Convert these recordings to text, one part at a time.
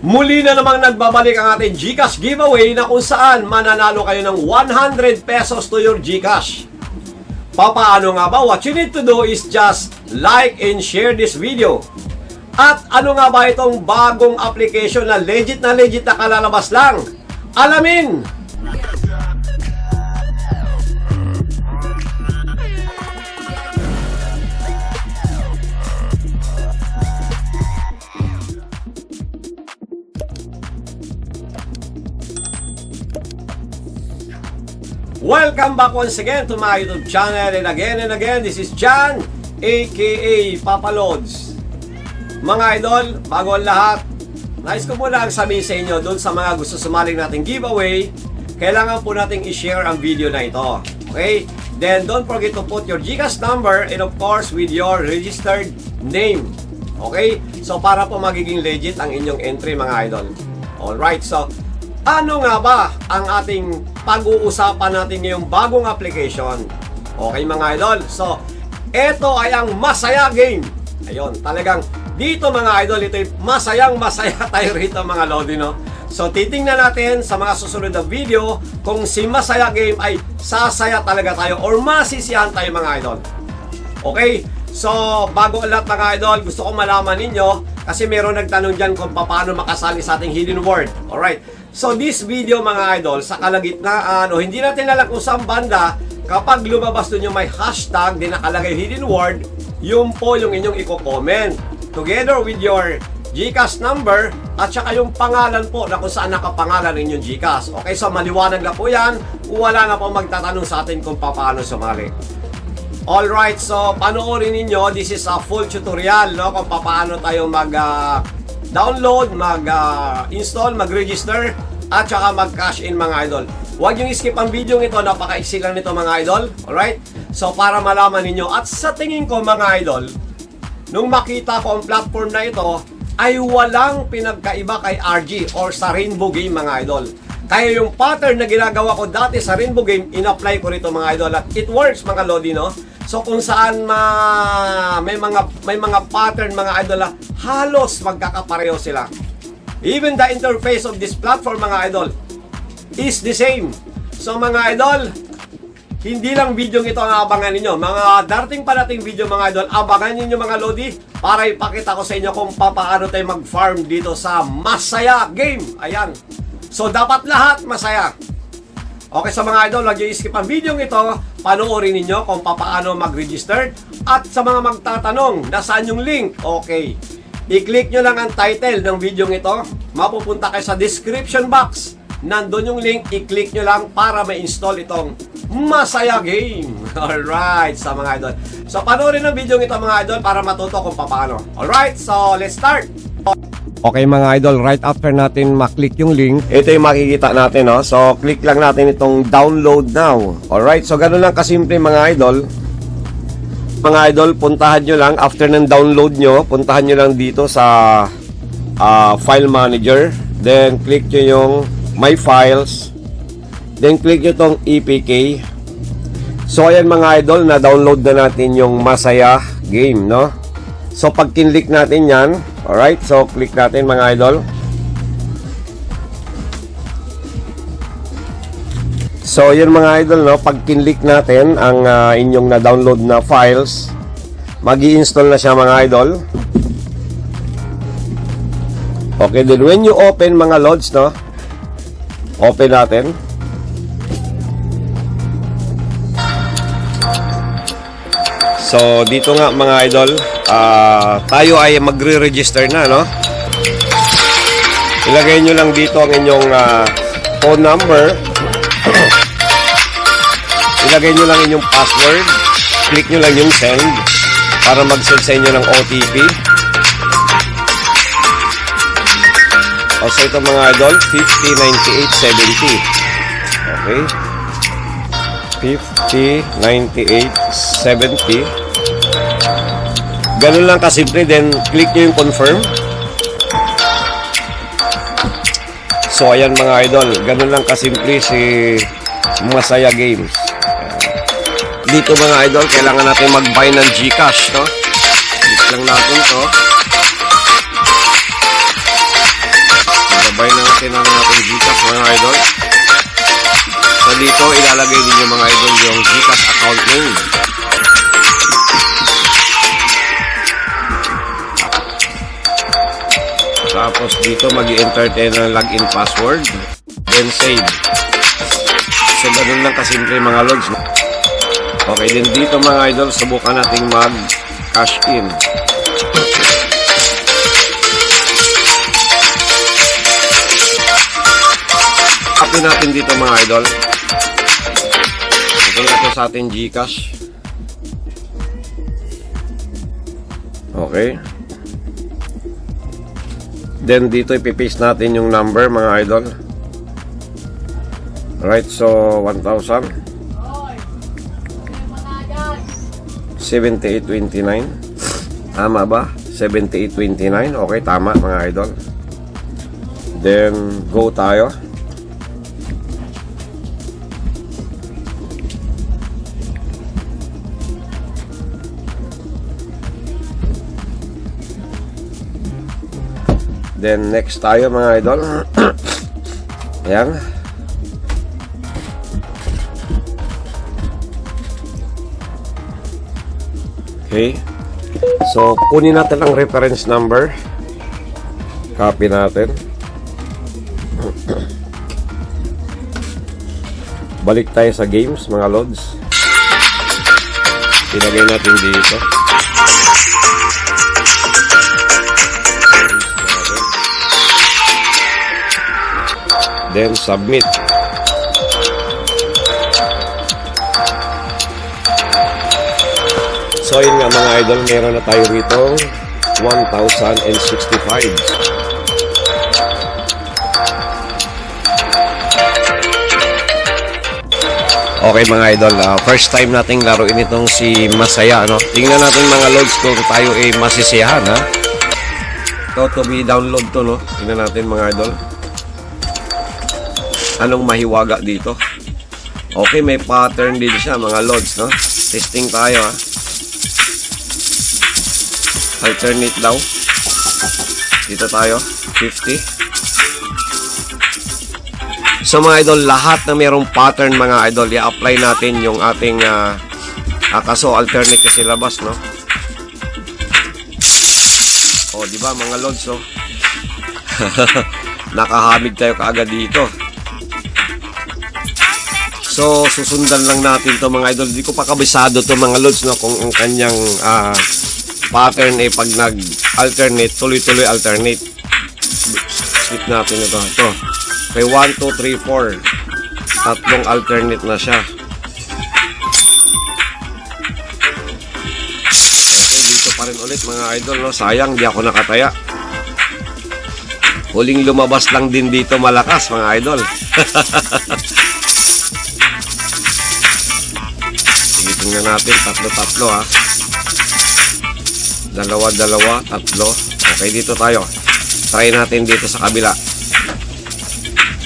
Muli na namang nagbabalik ang ating GCash giveaway na kung saan mananalo kayo ng 100 pesos to your GCash. Papaano nga ba? What you need to do is just like and share this video. At ano nga ba itong bagong application na legit na legit na kalalabas lang? Alamin! Welcome back once again to my YouTube channel and again and again, this is John aka Papa Lods. Mga idol, bago ang lahat, nais ko muna ang sabihin sa inyo doon sa mga gusto sumaling nating giveaway, kailangan po nating i-share ang video na ito. Okay? Then don't forget to put your GCash number and of course with your registered name. Okay? So para po magiging legit ang inyong entry mga idol. Alright, so ano nga ba ang ating pag-uusapan natin ngayong bagong application? Okay mga idol, so ito ay ang Masaya Game. Ayun, talagang dito mga idol, ito masayang masaya tayo rito mga Lodi, no? So titingnan natin sa mga susunod na video kung si Masaya Game ay sasaya talaga tayo or masisiyahan tayo mga idol. Okay? So, bago lahat mga idol, gusto ko malaman ninyo kasi meron nagtanong dyan kung paano makasali sa ating hidden word. Alright? So, this video mga idol, sa kalagitnaan o hindi natin alam banda, kapag lumabas dun yung may hashtag din nakalagay hidden word, yun po yung inyong i-comment. Together with your GCash number at saka yung pangalan po na kung saan nakapangalan ng inyong GCash. Okay, so maliwanag na po yan. Wala na po magtatanong sa atin kung paano sumali. Alright, so panoorin ninyo, this is a full tutorial no, kung paano tayo mag ah, download, mag ah, mag-register at saka mag-cash in mga idol. Huwag yung skip ang video ito, napaka-easy lang nito mga idol. Alright? So para malaman ninyo at sa tingin ko mga idol, nung makita ko ang platform na ito, ay walang pinagkaiba kay RG or sa Rainbow Game mga idol. Kaya yung pattern na ginagawa ko dati sa Rainbow Game, in-apply ko rito mga idol at it works mga lodi no. So kung saan ma may mga may mga pattern mga idol ah, halos magkakapareho sila. Even the interface of this platform mga idol is the same. So mga idol, hindi lang video ito ang abangan ninyo. Mga darating pa nating video mga idol, abangan ninyo mga lodi para ipakita ko sa inyo kung paano tayo mag-farm dito sa Masaya Game. Ayan. So dapat lahat masaya. Okay sa mga idol, huwag skip ang video ito. Panoorin ninyo kung paano mag-register. At sa mga magtatanong, nasaan yung link? Okay. I-click nyo lang ang title ng video ito. Mapupunta kayo sa description box. Nandun yung link, i-click nyo lang para ma-install itong Masaya Game. Alright, sa mga idol. So, panoorin ang video ito mga idol para matuto kung paano. Alright, so let's start. Okay mga idol, right after natin maklik yung link, ito yung makikita natin, no? So, click lang natin itong download now. Alright, so ganun lang kasimple mga idol. Mga idol, puntahan nyo lang, after ng download nyo, puntahan nyo lang dito sa ah, file manager. Then, click nyo yung my files. Then, click nyo tong EPK. So, ayan mga idol, na-download na natin yung Masaya game, no? So, pag kinlik natin yan, alright, so click natin mga idol. So, yun mga idol, no? Pag kinlik natin ang ah, inyong na-download na files, mag install na siya mga idol. Okay, then when you open mga loads, no? Open natin. So, dito nga mga idol, ah, tayo ay magre-register na, no? Ilagay nyo lang dito ang inyong ah, phone number. Ilagay nyo lang inyong password. Click nyo lang yung send para mag-send sa inyo ng OTP. Also ito mga idol, 509870. Okay. 509870. Ganun lang kasimple, then click nyo yung confirm. So ayan mga idol, ganun lang kasimple si Masaya Games. Dito mga idol, kailangan natin mag-buy ng Gcash, no? Click lang natin to. idol. So dito ilalagay ninyo mga idol yung Gcash account name. Tapos dito mag enter tayo ng login password. Then save. So ganun lang kasimple mga lods. Okay din dito mga idol, subukan nating mag cash in. Copy natin dito mga idol. Ito na ito sa ating Gcash. Okay. Then dito ipipaste natin yung number mga idol. Right, so 1,000. 7829. Tama ba? 7829. Okay, tama mga idol. Then go tayo. Then next tayo mga idol. Ayan. Okay. So, kunin natin ang reference number. Copy natin. Balik tayo sa games, mga lods. Ilagay natin dito. Then, submit. So yun nga mga idol, meron na tayo rito 1,065. Okay mga idol, ah, first time nating laruin itong si Masaya, no? Tingnan natin mga loads kung tayo ay masisiyahan, ha? Ito, to be download to, no? Tingnan natin mga idol. Anong mahiwaga dito? Okay, may pattern din siya mga loads, no? Testing tayo, ha? alternate daw dito tayo 50 so mga idol lahat na mayroong pattern mga idol i-apply natin yung ating ah, ah, kaso alternate kasi labas no o di ba mga lods oh nakahamid tayo kaagad dito So, susundan lang natin to mga idol. Hindi ko pa kabisado to mga lods no kung ang kanyang ah, pattern ay pag nag-alternate, tuloy-tuloy alternate. Skip natin ito. Ito. May 1, 2, 3, 4. Tatlong alternate na siya. Okay, dito pa rin ulit mga idol. No? Sayang, di ako nakataya. Huling lumabas lang din dito malakas mga idol. tingnan natin. Tatlo-tatlo ha. Dalawa, dalawa, tatlo. Okay, dito tayo. Try natin dito sa kabila.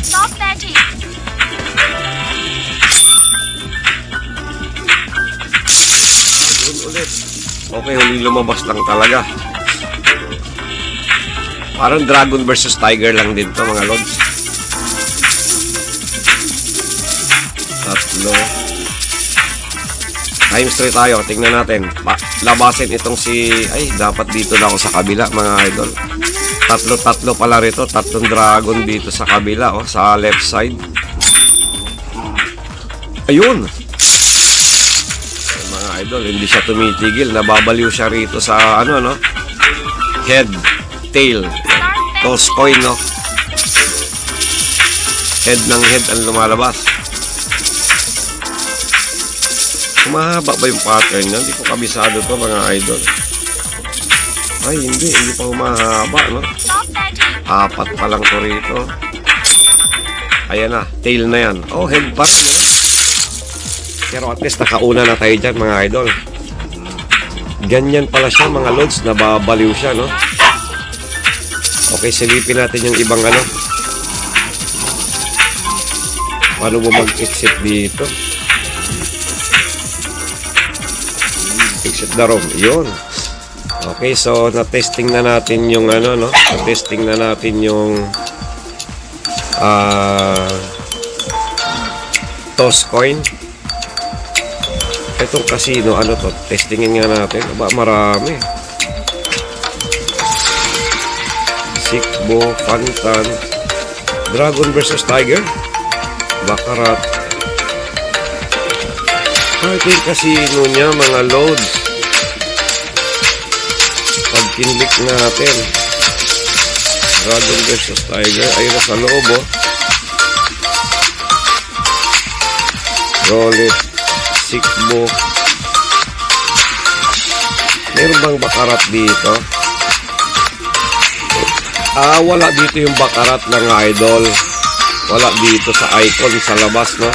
Stop betting. Doon ulit. Okay, huli lumabas lang talaga. Parang Dragon versus Tiger lang din to mga lods. Tatlo. Times 3 tayo. Tingnan natin. Pa labasin itong si... Ay, dapat dito na ako sa kabila mga idol. Tatlo-tatlo pala rito. Tatlong dragon dito sa kabila. Oh, sa left side. Ayun! Ay, mga idol, hindi siya tumitigil. Nababaliw siya rito sa ano, no? Head, tail, toss coin, no? Head ng head ang lumalabas. Kumahaba ba yung pattern niya? Hindi ko kabisado to mga idol. Ay, hindi. Hindi pa humahaba, no? Apat pa lang to rito. Ayan na, tail na yan. Oh, head rin, no? Pero at least nakauna na tayo dyan, mga idol. Ganyan pala siya, mga lods. Nababaliw siya, no? Okay, silipin natin yung ibang ano. Paano mo mag-exit dito? Exit the room. Yun. Okay, so na-testing na natin yung ano, no? Na-testing na natin yung ah toss coin. Itong casino, ano to? Testingin nga natin. Aba, marami. Sikbo, Fantan, Dragon versus Tiger, Baccarat. Ito yung casino niya, mga loads. Kinlik natin, Dragon versus Tiger, ayun na sa loob, oh. Roll it, Sikbo. Meron bang Baccarat dito? Ah, wala dito yung bakarat ng idol. Wala dito sa icon sa labas, no?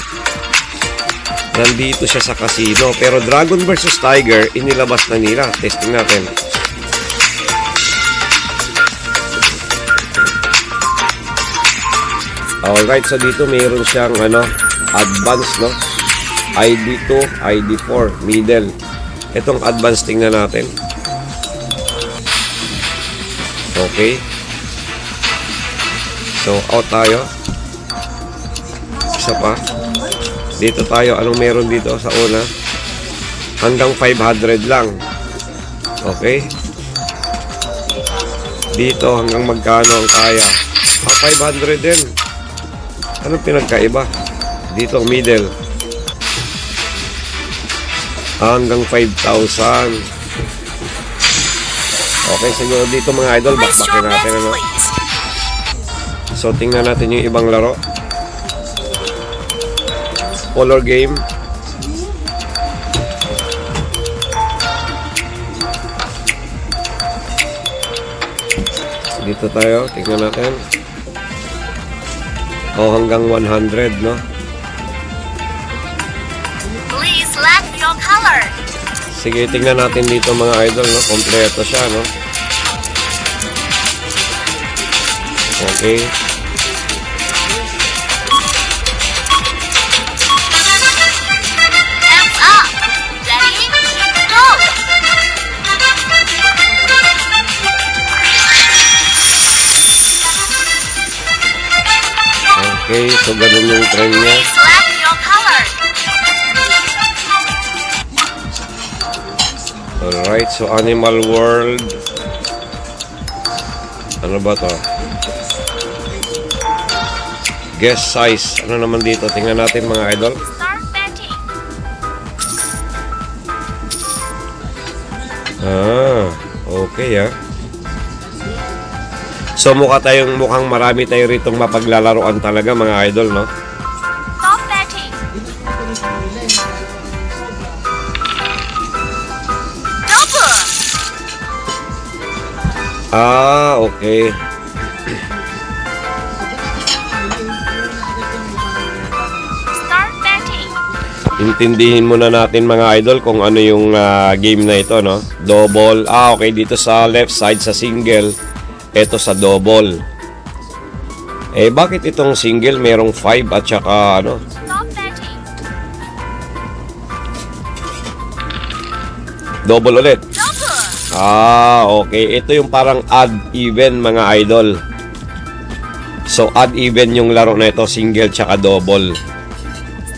Nandito siya sa casino. Pero Dragon versus Tiger, inilabas na nila. Testing natin. Alright, so dito mayroon siyang ano, advance, no? ID2, ID4, middle. Itong advance tingnan natin. Okay. So, out tayo. Isa pa. Dito tayo. Anong meron dito sa una? Hanggang 500 lang. Okay. Dito hanggang magkano ang kaya? Ah, 500 din. Anong pinagkaiba? Dito middle. Hanggang 5,000. Okay, siguro dito mga idol, bakbakin natin ano. So, tingnan natin yung ibang laro. Color game. Dito tayo, tingnan natin. O, hanggang 100, no? Please select your color. Sige, tingnan natin dito mga idol, no? Kompleto siya, no? Okay. Okay, so ganun yung trend niya. Alright, so Animal World. Ano ba to? Guess size. Ano naman dito? Tingnan natin mga idol. Ah, okay ah. So mukha tayong mukhang marami tayo ritong mapaglalaroan talaga mga idol, no? Stop betting. Double. Ah, okay. Intindihin muna natin mga idol kung ano yung ah, game na ito, no? Double. Ah, okay. Dito sa left side sa single. Ito sa double. Eh, bakit itong single merong 5 at saka ano? Double ulit. Ah, okay. Ito yung parang odd even mga idol. So, odd even yung laro na ito, single tsaka double.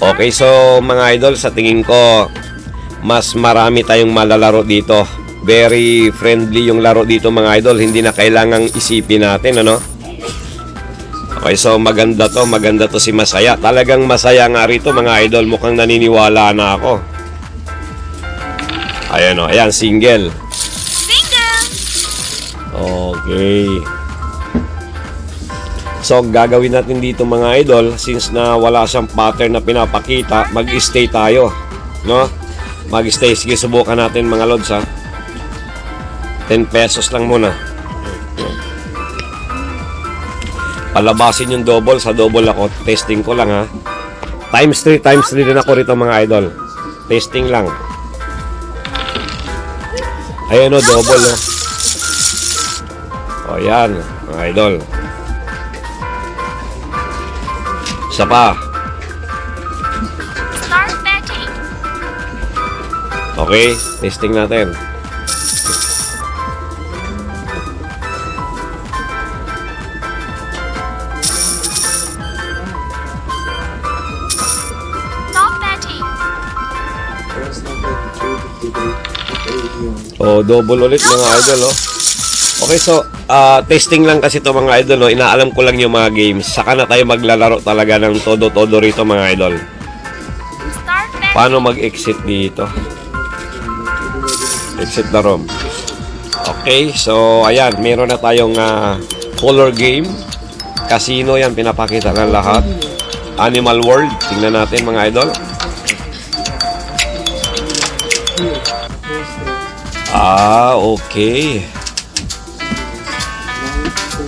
Okay, so mga idol, sa tingin ko, mas marami tayong malalaro dito. Very friendly yung laro dito mga idol. Hindi na kailangang isipin natin, ano? Okay, so maganda to, maganda to si Masaya. Talagang masaya nga rito mga idol. Mukhang naniniwala na ako. Ayan o, ayan, single. Single. Okay. So, gagawin natin dito mga idol, since na wala siyang pattern na pinapakita, mag-stay tayo. No? Mag-stay. Sige, subukan natin mga lods ha. 10 pesos lang muna. Palabasin yung double. Sa double ako. Testing ko lang ha. Times 3, times 3 din ako rito mga idol. Testing lang. Ayan o, double o. O yan, mga idol. Isa pa. Okay, testing natin. Oh, double ulit mga idol, oh. Okay, so, ah, testing lang kasi to mga idol, no? Inaalam ko lang yung mga games. Saka na tayo maglalaro talaga ng todo-todo rito mga idol. Paano mag-exit dito? Exit the room. Okay, so, ayan, meron na tayong ah, color game. Casino yan, pinapakita ng lahat. Animal World, tingnan natin mga idol. Ah, okay.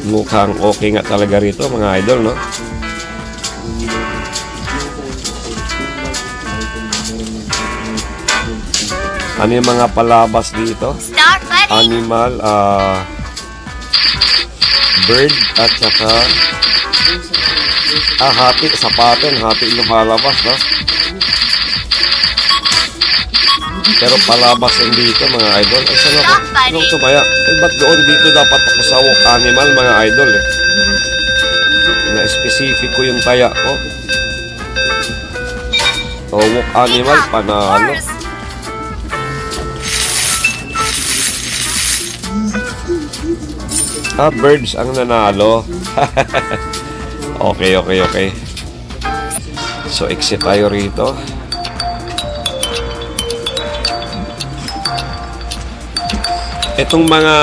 Mukhang okay nga talaga rito mga idol, no? Ano yung mga palabas dito? Animal, ah... bird, at saka... Ah, hati, sapatin, hati yung palabas, no? Pero palabas yung dito, mga idol. Ay, saan ako? Anong tumaya? Eh, ba't doon dito dapat ako sa walk animal, mga idol, eh? Na-specific ko yung taya ko. O, walk animal, panalo. Horse. Ah, birds ang nanalo. okay, okay, okay. So, exit tayo rito. Itong mga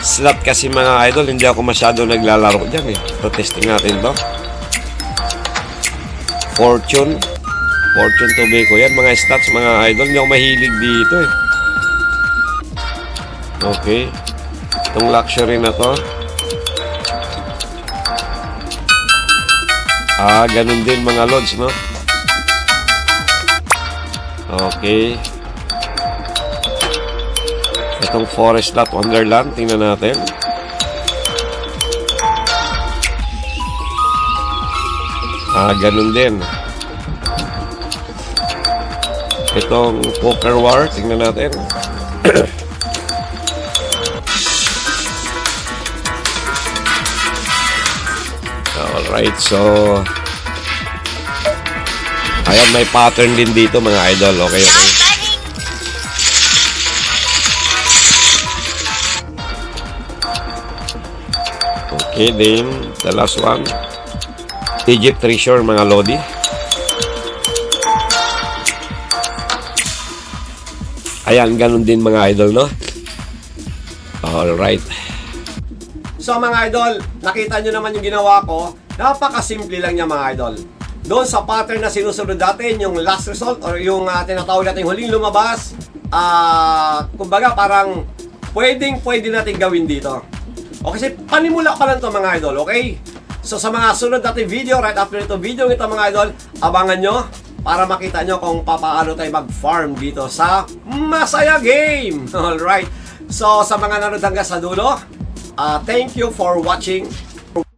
slot kasi mga idol, hindi ako masyado naglalaro dyan eh. So, testing natin to. Fortune. Fortune Tobacco. Yan, mga stats, mga idol. Hindi ako mahilig dito eh. Okay. Itong luxury na to. Ah, ganun din mga lods, no? Okay. Itong Forest Lot Wonderland, tingnan natin. Ah, ganun din. Itong Poker War, tingnan natin. Alright, so... Ayan, may pattern din dito mga idol. Okay, okay. Okay, then the last one. Egypt Treasure mga Lodi. Ayan, ganun din mga idol, no? Alright. So mga idol, nakita nyo naman yung ginawa ko. Napakasimple lang niya mga idol. Doon sa pattern na sinusunod natin, yung last result or yung uh, tinatawag natin huling lumabas, ah, kumbaga parang pwedeng pwede natin gawin dito. O kasi panimula pa lang to mga idol, okay? So sa mga sunod natin video, right after ito video ito mga idol, abangan nyo para makita nyo kung papaano tayo mag-farm dito sa Masaya Game! Alright, so sa mga nanood hanggang sa dulo, uh, thank you for watching